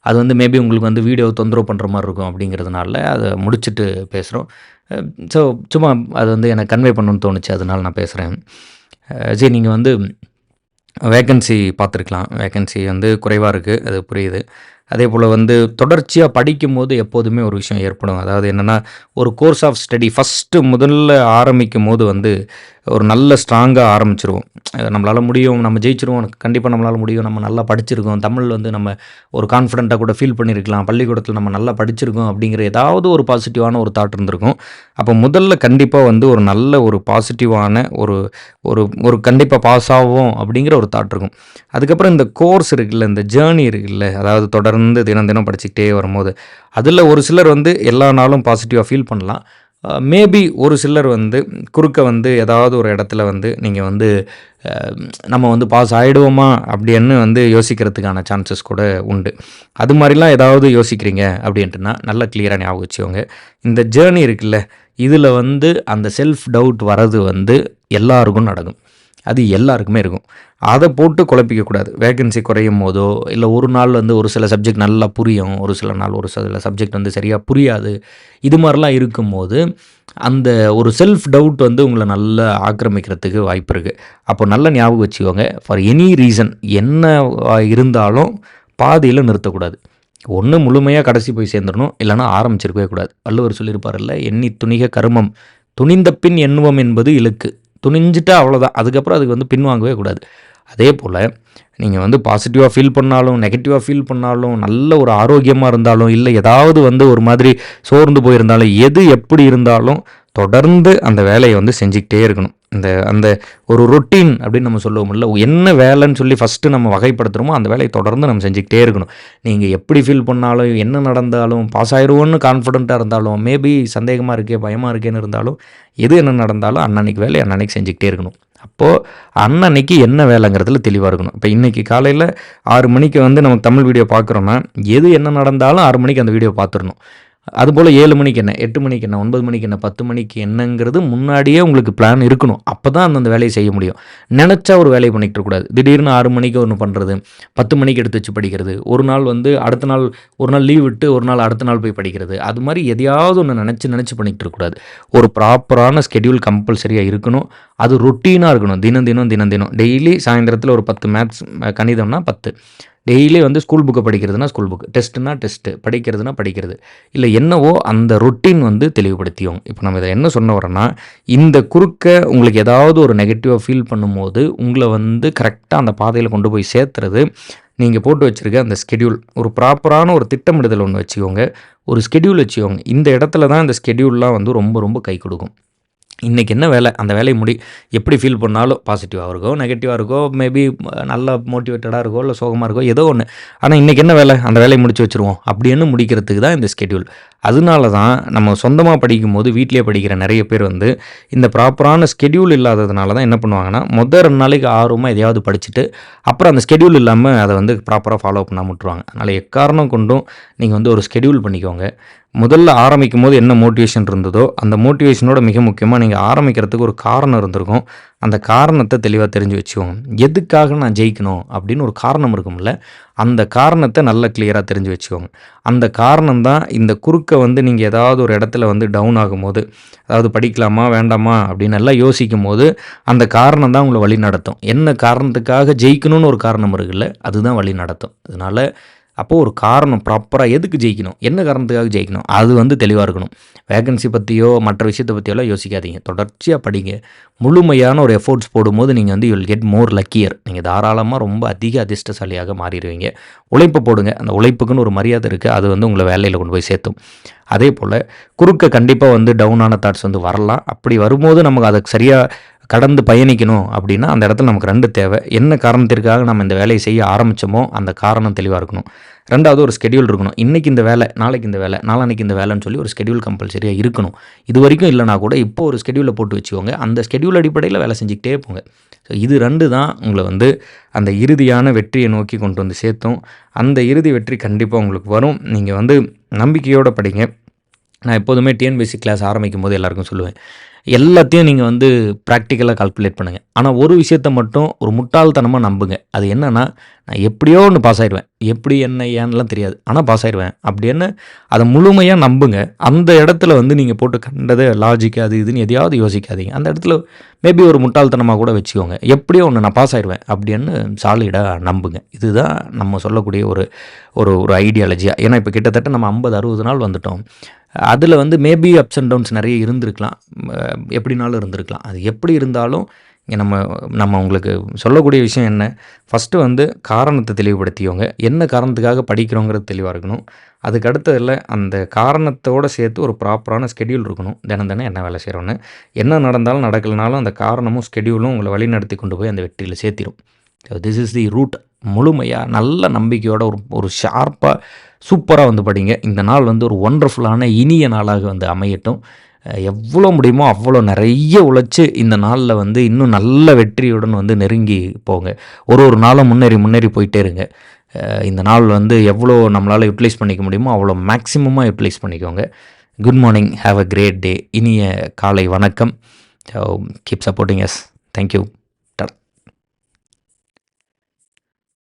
அது வந்து மேபி உங்களுக்கு வந்து வீடியோ தொந்தரவு பண்ணுற மாதிரி இருக்கும் அப்படிங்கிறதுனால அதை முடிச்சுட்டு பேசுகிறோம் ஸோ சும்மா அது வந்து எனக்கு கன்வே பண்ணணும்னு தோணுச்சு அதனால் நான் பேசுகிறேன் சரி நீங்கள் வந்து வேக்கன்சி பார்த்துருக்கலாம். வேக்கன்சி வந்து குறைவாக இருக்குது அது புரியுது. அதே போல் வந்து தொடர்ச்சியாக படிக்கும்போது எப்போதுமே ஒரு விஷயம் ஏற்படும். அதாவது என்னென்னா ஒரு கோர்ஸ் ஆஃப் ஸ்டடி ஃபஸ்ட்டு முதல்ல ஆரம்பிக்கும் போது வந்து ஒரு நல்ல ஸ்ட்ராங்காக ஆரம்பிச்சிருவோம். நம்மளால் முடியும் நம்ம ஜெயிச்சிருவோம் கண்டிப்பாக நம்மளால் முடியும் நம்ம நல்லா படிச்சிருக்கோம் தமிழ் வந்து நம்ம ஒரு கான்ஃபிடென்ட்டாக கூட ஃபீல் பண்ணியிருக்கலாம் பள்ளிக்கூடத்தில் நம்ம நல்லா படிச்சிருக்கோம் அப்படிங்கிற ஏதாவது ஒரு பாசிட்டிவான ஒரு தாட் இருந்திருக்கும். அப்போ முதல்ல கண்டிப்பாக வந்து ஒரு நல்ல ஒரு பாசிட்டிவான ஒரு ஒரு ஒரு கண்டிப்பாக பாஸ் ஆகும் அப்படிங்கிற ஒரு தாட் இருக்கும். அதுக்கப்புறம் இந்த கோர்ஸ் இருக்குல்ல இந்த ஜேர்னி இருக்குல்ல அதாவது தொடர்ந்து தினம் தினம் படிச்சுக்கிட்டே வரும்போது அதில் ஒரு சிலர் வந்து எல்லா நாளும் பாசிட்டிவாக ஃபீல் பண்ணலாம். மேபி ஒரு சிலர் வந்து குறுக்க வந்து ஏதாவது ஒரு இடத்துல வந்து நீங்கள் வந்து நம்ம வந்து பாஸ் ஆகிடுவோமா அப்படின்னு வந்து யோசிக்கிறதுக்கான சான்சஸ் கூட உண்டு. அது மாதிரிலாம் ஏதாவது யோசிக்கிறீங்க அப்படின்ட்டுனா நல்லா கிளியராக ஞாபகம் வச்சுக்கோங்க. இந்த ஜேர்னி இருக்குல்ல இதில் வந்து அந்த செல்ஃப் டவுட் வர்றது வந்து எல்லாருக்கும் நடக்கும். அது எல்லாருக்குமே இருக்கும். அதை போட்டு குழப்பிக்கக்கூடாது வேகன்சி குறையும் போதோ இல்லை ஒரு நாள் வந்து ஒரு சில சப்ஜெக்ட் நல்லா புரியும் ஒரு சில நாள் ஒரு சில சப்ஜெக்ட் வந்து சரியாக புரியாது இது மாதிரிலாம் இருக்கும்போது அந்த ஒரு செல்ஃப் டவுட் வந்து உங்களை நல்லா ஆக்கிரமிக்கிறதுக்கு வாய்ப்பு இருக்குது அப்போ நல்லா ஞாபகம் வச்சுக்கோங்க. ஃபார் எனி ரீசன் என்ன இருந்தாலும் பாதியில் நிறுத்தக்கூடாது. ஒன்று முழுமையாக கடைசி போய் சேர்ந்துடணும் இல்லைன்னா ஆரம்பிச்சிருக்கவே கூடாது. வள்ளுவர் சொல்லியிருப்பார்ல எண்ணி துணிக கருமம். துணிந்த பின் எண்ணுவம் என்பது இலக்கு துணிஞ்சிட்டா அவ்வளோதான் அதுக்கப்புறம் அதுக்கு வந்து பின்வாங்கவே கூடாது. அதே போல் நீங்கள் வந்து பாசிட்டிவாக ஃபீல் பண்ணாலும் நெகட்டிவாக ஃபீல் பண்ணாலும் நல்ல ஒரு ஆரோக்கியமாக இருந்தாலும் இல்லை ஏதாவது வந்து ஒரு மாதிரி சோர்ந்து போயிருந்தாலும் எது எப்படி இருந்தாலும் தொடர்ந்து அந்த வேலையை வந்து செஞ்சுக்கிட்டே இருக்கணும். இந்த அந்த ஒரு ரொட்டீன் அப்படின்னு நம்ம சொல்லுவோம்ல என்ன வேலைன்னு சொல்லி ஃபஸ்ட்டு நம்ம வகைப்படுத்துகிறோமோ அந்த வேலையை தொடர்ந்து நம்ம செஞ்சுக்கிட்டே இருக்கணும். நீங்கள் எப்படி ஃபீல் பண்ணாலும் என்ன நடந்தாலும் பாஸ் ஆயிடுவோன்னு கான்ஃபிடென்ட்டாக இருந்தாலும் மேபி சந்தேகமாக இருக்கே பயமாக இருக்கேன்னு இருந்தாலும் எது என்ன நடந்தாலும் அன்னன்னைக்கு வேலையை அன்னன்னைக்கு செஞ்சுக்கிட்டே இருக்கணும். அப்போது அன்னன்னைக்கு என்ன வேலைங்கிறதுல தெளிவாக இருக்கணும். இப்போ இன்றைக்கி காலையில் ஆறு மணிக்கு வந்து நம்ம தமிழ் வீடியோ பார்க்குறோன்னா எது என்ன நடந்தாலும் ஆறு மணிக்கு அந்த வீடியோ பார்த்துடணும். அதுபோல் ஏழு மணிக்கு என்ன எட்டு மணிக்கு என்ன ஒன்பது மணிக்கு என்ன பத்து மணிக்கு என்னங்கிறது முன்னாடியே உங்களுக்கு பிளான் இருக்கணும். அப்போ தான் அந்தந்த வேலையை செய்ய முடியும். நினச்சா ஒரு வேலையை பண்ணிக்கிட்டு திடீர்னு ஆறு மணிக்கு ஒன்று பண்ணுறது பத்து மணிக்கு எடுத்து வச்சு படிக்கிறது ஒரு நாள் வந்து அடுத்த நாள் ஒரு நாள் லீவ் விட்டு ஒரு நாள் அடுத்த நாள் போய் படிக்கிறது அது மாதிரி எதையாவது ஒன்று நினச்சி நினச்சி பண்ணிக்கிட்டு இருக்கக்கூடாது. ஒரு ப்ராப்பரான ஸ்கெடியூல் கம்பல்சரியாக இருக்கணும். அது ரொட்டீனாக இருக்கணும். தினம் தினம் தினம் தினம். டெய்லி சாயந்தரத்தில் ஒரு பத்து மேத்ஸ் கணிதம்னா பத்து. டெய்லி வந்து ஸ்கூல் புக்கை படிக்கிறதுனா ஸ்கூல் புக் டெஸ்ட்டுனா டெஸ்ட்டு படிக்கிறதுனா படிக்கிறது. இல்லை என்னவோ அந்த ரொட்டீன் வந்து தெளிவுபடுத்தியும். இப்போ நம்ம இதை என்ன சொன்ன வரோன்னா இந்த குறுக்க உங்களுக்கு ஏதாவது ஒரு நெகட்டிவாக ஃபீல் பண்ணும்போது உங்களை வந்து கரெக்டாக அந்த பாதையில் கொண்டு போய் சேர்த்துறது நீங்கள் போட்டு வச்சுருக்க அந்த ஸ்கெடியூல் ஒரு ப்ராப்பரான ஒரு திட்டமிடுதல் ஒன்று வச்சுக்கோங்க. ஒரு ஸ்கெடியூல் வச்சுக்கோங்க. இந்த இடத்துல தான் இந்த ஸ்கெடியூல்லாம் வந்து ரொம்ப ரொம்ப கை கொடுக்கும். இன்றைக்கி என்ன வேலை? அந்த வேலையை முடி எப்படி ஃபீல் பண்ணாலும் பாசிட்டிவாக இருக்கோ நெகட்டிவாக இருக்கோ மேபி நல்லா மோட்டிவேட்டடாக இருக்கோ இல்லை சோகமாக இருக்கோ ஏதோ ஒன்று ஆனால் இன்றைக்கி என்ன வேலை? அந்த வேலையை முடிச்சு வச்சுருவோம் அப்படின்னு முடிக்கிறதுக்கு தான் இந்த ஸ்கெடியூல் அதனால தான் நம்ம சொந்தமாக படிக்கும் போது படிக்கிற நிறைய பேர் வந்து இந்த ப்ராப்பரான ஸ்கெடியூல் இல்லாததுனால தான் என்ன பண்ணுவாங்கன்னா முதல் ரெண்டு நாளைக்கு ஆர்வமாக எதையாவது படிச்சுட்டு அப்புறம் அந்த ஸ்கெடியூல் இல்லாமல் அதை வந்து ப்ராப்பராக ஃபாலோ பண்ணாமல் விட்டுருவாங்க. அதனால் எக்காரணம் கொண்டும் நீங்கள் வந்து ஒரு ஸ்கெடியூல் பண்ணிக்கோங்க. முதல்ல ஆரம்பிக்கும் போது என்ன மோட்டிவேஷன் இருந்ததோ அந்த மோட்டிவேஷனோட மிக முக்கியமாக நீங்கள் ஆரம்பிக்கிறதுக்கு ஒரு காரணம் இருந்திருக்கும். அந்த காரணத்தை தெளிவாக தெரிஞ்சு வச்சுக்கோங்க. எதுக்காக நான் ஜெயிக்கணும் அப்படின்னு ஒரு காரணம் இருக்கும்ல அந்த காரணத்தை நல்லா கிளியராக தெரிஞ்சு வச்சுக்கோங்க. அந்த காரணம் தான் இந்த குறுக்க வந்து நீங்கள் ஏதாவது ஒரு இடத்துல வந்து டவுன் ஆகும்போது அதாவது படிக்கலாமா வேண்டாமா அப்படின்னு எல்லாம் யோசிக்கும் போது அந்த காரணம் தான் உங்களை வழி நடத்தும் என்ன காரணத்துக்காக ஜெயிக்கணும்னு ஒரு காரணம் இருக்குல்ல அதுதான் வழி நடத்தும் அதனால் அப்போது ஒரு காரணம் ப்ராப்பராக எதுக்கு ஜெயிக்கணும்? என்ன காரணத்துக்காக ஜெயிக்கணும்? அது வந்து தெளிவாக இருக்கணும். வேகன்சி பற்றியோ மற்ற விஷயத்தை பற்றியோலாம் யோசிக்காதீங்க. தொடர்ச்சியாக படிங்க. முழுமையான ஒரு எஃபோர்ட்ஸ் போடும்போது நீங்கள் வந்து யூல் கெட் மோர் லக்கியர் நீங்கள் தாராளமாக ரொம்ப அதிக அதிர்ஷ்டசாலியாக மாறிடுவீங்க. உழைப்பு போடுங்க. அந்த உழைப்புக்குன்னு ஒரு மரியாதை இருக்குது அது வந்து உங்களை வேலையில் கொண்டு போய் சேர்த்தும். அதே போல் குறுக்க கண்டிப்பாக வந்து டவுனான தாட்ஸ் வந்து வரலாம். அப்படி வரும்போது நமக்கு அதுக்கு சரியாக கடந்து பயணிக்கணும் அப்படின்னா அந்த இடத்துல நமக்கு ரெண்டு தேவை. என்ன காரணத்திற்காக நம்ம இந்த வேலையை செய்ய ஆரம்பித்தோமோ அந்த காரணம் தெளிவாக இருக்கணும். ரெண்டாவது ஒரு ஸ்கெடியூல் இருக்கணும். இன்றைக்கி இந்த வேலை நாளைக்கு இந்த வேலை நாளன்னைக்கு இந்த வேலைன்னு சொல்லி ஒரு ஸ்கெடியூல் கம்பல்சரியாக இருக்கணும். இது வரைக்கும் இல்லைனா கூட இப்போ ஒரு ஸ்கெடியூலை போட்டு வச்சுக்கோங்க. அந்த ஸ்கெடியூல் அடிப்படையில் வேலை செஞ்சுக்கிட்டே போங்க. ஸோ இது ரெண்டு தான் உங்களை வந்து அந்த இறுதியான வெற்றியை நோக்கி கொண்டு வந்து சேர்த்தும். அந்த இறுதி வெற்றி கண்டிப்பாக உங்களுக்கு வரும். நீங்கள் வந்து நம்பிக்கையோடு படிங்க. நான் எப்போதுமே டிஎன்பிஎஸ்சி கிளாஸ் ஆரம்பிக்கும் போது எல்லாருக்கும் சொல்லுவேன். எல்லாத்தையும் நீங்கள் வந்து ப்ராக்டிக்கலாக கால்குலேட் பண்ணுங்கள் ஆனால் ஒரு விஷயத்த மட்டும் ஒரு முட்டாள்தனமாக நம்புங்க. அது என்னென்னா நான் எப்படியோ ஒன்று பாஸ் ஆயிடுவேன். எப்படி என்ன ஏன்னுலாம் தெரியாது. ஆனால் பாஸ் ஆயிடுவேன். அப்படின்னு அதை முழுமையாக நம்புங்க. அந்த இடத்துல வந்து நீங்கள் போட்டு கண்டது லாஜிக் அது இதுன்னு எதையாவது யோசிக்காதீங்க. அந்த இடத்துல மேபி ஒரு முட்டாள்தனமாக கூட வச்சுக்கோங்க. எப்படியோ ஒன்று நான் பாஸ் ஆயிடுவேன் அப்படின்னு சாலிடாக நம்புங்க. இதுதான் நம்ம சொல்லக்கூடிய ஒரு ஒரு ஒரு ஐடியாலஜியாக ஏன்னா இப்போ கிட்டத்தட்ட நம்ம ஐம்பது அறுபது நாள் வந்துட்டோம். அதில் வந்து மேபி அப்ஸ் அண்ட் டவுன்ஸ் நிறைய இருந்திருக்கலாம். எப்படினாலும் இருந்திருக்கலாம். அது எப்படி இருந்தாலும் இங்கே நம்ம நம்ம உங்களுக்கு சொல்லக்கூடிய விஷயம் என்ன? ஃபஸ்ட்டு வந்து காரணத்தை தெளிவுபடுத்தியவங்க என்ன காரணத்துக்காக படிக்கிறோங்கிறது தெளிவாக இருக்கணும். அதுக்கு அடுத்ததில் அந்த காரணத்தோடு சேர்த்து ஒரு ப்ராப்பரான ஸ்கெடியூல் இருக்கணும். தினம் தினம் என்ன வேலை செய்கிறோன்னு என்ன நடந்தாலும் நடக்கலனாலும் அந்த காரணமும் ஸ்கெடியூலும் உங்களை வழிநடத்தி கொண்டு போய் அந்த வெற்றியில் சேர்த்திரும். திஸ் இஸ் தி ரூட் முழுமையாக நல்ல நம்பிக்கையோட ஒரு ஒரு ஷார்ப்பாக சூப்பராக வந்து படிங்க. இந்த நாள் வந்து ஒரு ஒண்டர்ஃபுல்லான இனிய நாளாக வந்து அமையட்டும். எவ்வளோ முடியுமோ அவ்வளோ நிறைய உழைச்சி இந்த நாளில் வந்து இன்னும் நல்ல வெற்றியுடன் வந்து நெருங்கி போங்க. ஒரு ஒரு நாளும் முன்னேறி முன்னேறி போயிட்டே இருங்க. இந்த நாள் வந்து எவ்வளோ நம்மளால் யூட்டிலைஸ் பண்ணிக்க முடியுமோ அவ்வளோ மேக்ஸிமமாக யூட்டிலைஸ் பண்ணிக்கோங்க. Good morning have a great day இனிய காலை வணக்கம். Keep supporting yes thank you